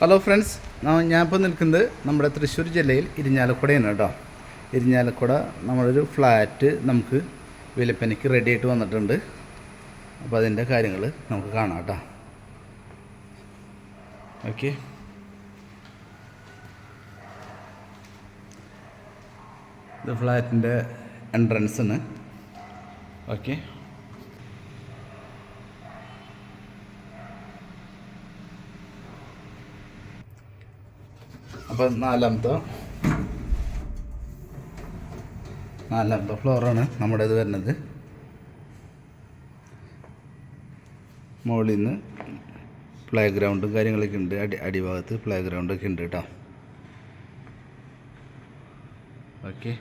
Hello friends ഞാൻ ഞാനിപ്പോൾ നിൽക്കുന്നത് നമ്മുടെ തൃശ്ശൂർ ജില്ലയിൽ ഇരിഞ്ഞാലക്കുടയാണ് കേട്ടോ. ഇരിഞ്ഞാലക്കുട നമ്മളൊരു ഫ്ലാറ്റ് നമുക്ക് വിലപ്പനയ്ക്ക് റെഡി ആയിട്ട് വന്നിട്ടുണ്ട്. അപ്പോൾ അതിന്റെ കാര്യങ്ങൾ നമുക്ക് കാണാം കേട്ടോ. ഓക്കെ ഇത് ഫ്ലാറ്റിന്റെ എൻട്രൻസ് ആണ്. ഓക്കെ അപ്പോൾ നാലാമത്തെ. നാലാമത്തെ ഫ്ലോറാണ് നമ്മുടെ ഇത് വരുന്നത്. മുകളിൽ നിന്ന് പ്ലേ ഗ്രൗണ്ടും കാര്യങ്ങളൊക്കെ ഉണ്ട്. അടി അടിഭാഗത്ത് പ്ലേ ഗ്രൗണ്ടൊക്കെ ഉണ്ട് കേട്ടോ. ഓക്കെ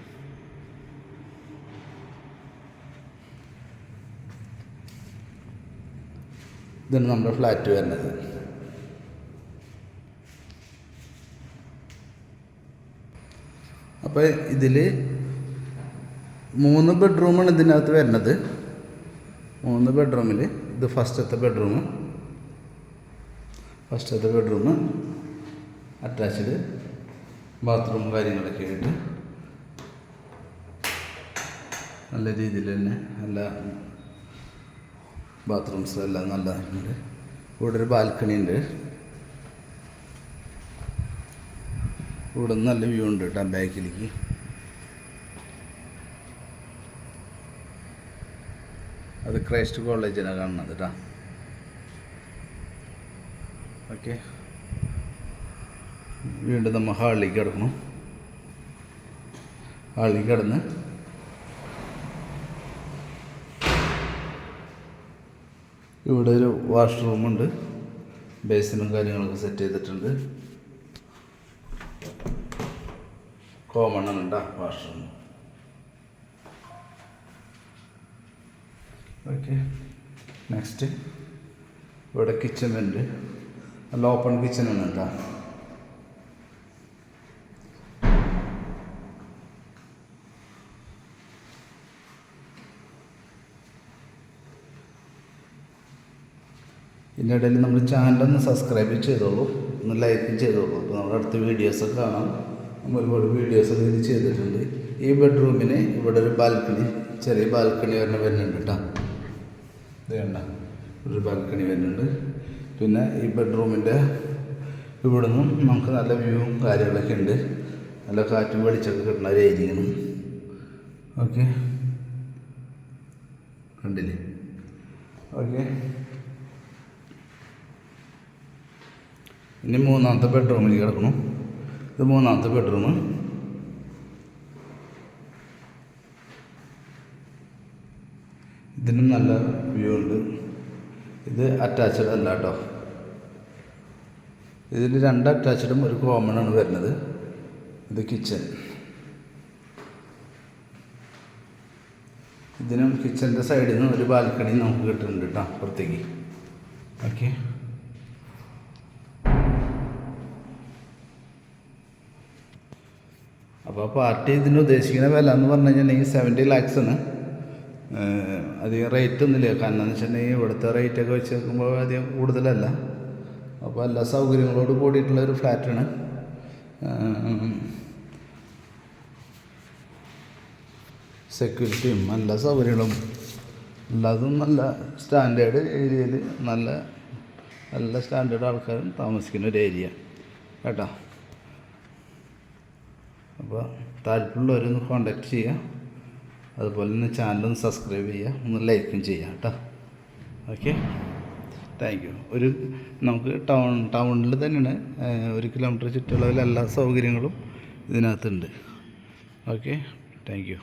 ഇതാണ് നമ്മുടെ ഫ്ലാറ്റ് വരുന്നത്. അപ്പോൾ ഇതിൽ മൂന്ന് ബെഡ്റൂമാണ് ഇതിനകത്ത് വരുന്നത്. മൂന്ന് ബെഡ്റൂമിൽ ഇത് ഫസ്റ്റത്തെ ബെഡ്റൂം ഫസ്റ്റത്തെ ബെഡ്റൂം അറ്റാച്ച്ഡ് ബാത്റൂം കാര്യങ്ങളൊക്കെ ആയിട്ട് നല്ല രീതിയിൽ തന്നെ നല്ല ബാത്റൂംസ് എല്ലാം നല്ലതായിട്ടുണ്ട്. ഇവിടെ ഒരു ബാൽക്കണി ഉണ്ട്. ഇവിടെ നല്ല വ്യൂ ഉണ്ട് കേട്ടോ ബാക്കിലേക്ക്. അത് ക്രൈസ്റ്റ് കോളേജിനാണ് കാണുന്നത് കേട്ടോ. ഓക്കെ. വീണ്ടും നമ്മൾ ഹാളിലേക്ക് കിടക്കണം. ഹാളിലേക്ക് കിടന്ന്. ഇവിടെ ഒരു വാഷ്റൂമുണ്ട് ബേസിനും കാര്യങ്ങളൊക്കെ സെറ്റ് ചെയ്തിട്ടുണ്ട്. കേട്ടോ വാഷ്റൂം. ഓക്കെ നെക്സ്റ്റ് ഇവിടെ കിച്ചൺ ഉണ്ട്. നല്ല ഓപ്പൺ കിച്ചൺ ആണ് കേട്ടോ ഇതിന്റെ ഇടയിൽ നമ്മൾ ചാനലൊന്ന് സബ്സ്ക്രൈബ് ചെയ്തോളൂ. ഒന്ന് ലൈക്ക് ചെയ്തോളൂ. അപ്പോൾ നമ്മുടെ അടുത്ത വീഡിയോസൊക്കെ കാണാം. ഒരുപാട് വീഡിയോസൊക്കെ ഇത് ചെയ്തിട്ടുണ്ട്. ഈ ബെഡ്റൂമിന് ഇവിടെ ഒരു ബാൽക്കണി ചെറിയ ബാൽക്കണി വരണ വരുന്നുണ്ട് കേട്ടോ. ഇത് വേണ്ട ഒരു ബാൽക്കണി വരുന്നുണ്ട്. പിന്നെ ഈ ബെഡ്റൂമിന്റെ ഇവിടെ നിന്നും നമുക്ക് നല്ല വ്യൂവും കാര്യങ്ങളൊക്കെ ഉണ്ട്. നല്ല കാറ്റും വെളിച്ചൊക്കെ കിട്ടുന്ന ഒരു ഏരിയയാണ് ഓക്കെ കണ്ടില്ലേ? ഓക്കെ ഇനി മൂന്നാമത്തെ ബെഡ്റൂമിൽ കിടക്കണം ഇത് മൂന്നാമത്തെ ബെഡ്റൂം ഇതിനും നല്ല വ്യൂ ഉണ്ട്. ഇത് അറ്റാച്ച്ഡ് അല്ല കേട്ടോ ഇതിൽ രണ്ട് അറ്റാച്ച്ഡും ഒരു കോമൺ ആണ് വരുന്നത്. ഇത് കിച്ചൺ ഇതിനും കിച്ചന്റെ സൈഡിൽ നിന്ന് ഒരു ബാൽക്കണി നമുക്ക് കിട്ടുന്നുണ്ട് കേട്ടോ പുറത്തേക്ക്. ഓക്കെ അപ്പോൾ പാർട്ടി ഇതിന് ഉദ്ദേശിക്കുന്ന വില എന്ന് പറഞ്ഞു കഴിഞ്ഞിട്ടുണ്ടെങ്കിൽ സെവന്റി ലാക്സ് ആണ്. അധികം റേറ്റ് ഒന്നുമില്ല. കാരണം എന്ന് വെച്ചിട്ടുണ്ടെങ്കിൽ ഇവിടുത്തെ റേറ്റൊക്കെ വെച്ച് നോക്കുമ്പോൾ അധികം കൂടുതലല്ല. അപ്പോൾ എല്ലാ സൗകര്യങ്ങളോട് കൂടിയിട്ടുള്ള ഒരു ഫ്ലാറ്റാണ് സെക്യൂരിറ്റിയും നല്ല സൗകര്യങ്ങളും. എല്ലാതും നല്ല സ്റ്റാൻഡേർഡ് ഏരിയയിൽ നല്ല നല്ല സ്റ്റാൻഡേർഡ് ആൾക്കാരും താമസിക്കുന്ന ഒരു ഏരിയ കേട്ടോ? അപ്പോൾ താല്പര്യമുള്ളവരൊന്ന് കോണ്ടാക്ട് ചെയ്യുക. അതുപോലെ തന്നെ ചാനലൊന്ന് സബ്സ്ക്രൈബ് ചെയ്യുക. ഒന്ന് ലൈക്കും ചെയ്യുക കേട്ടോ. ഓക്കെ താങ്ക് യു ഒരു നമുക്ക് ടൗൺ ടൗണിൽ തന്നെയാണ് ഒരു കിലോമീറ്റർ ചുറ്റളവിൽ എല്ലാ സൗകര്യങ്ങളും ഇതിനകത്തുണ്ട്. Okay thank you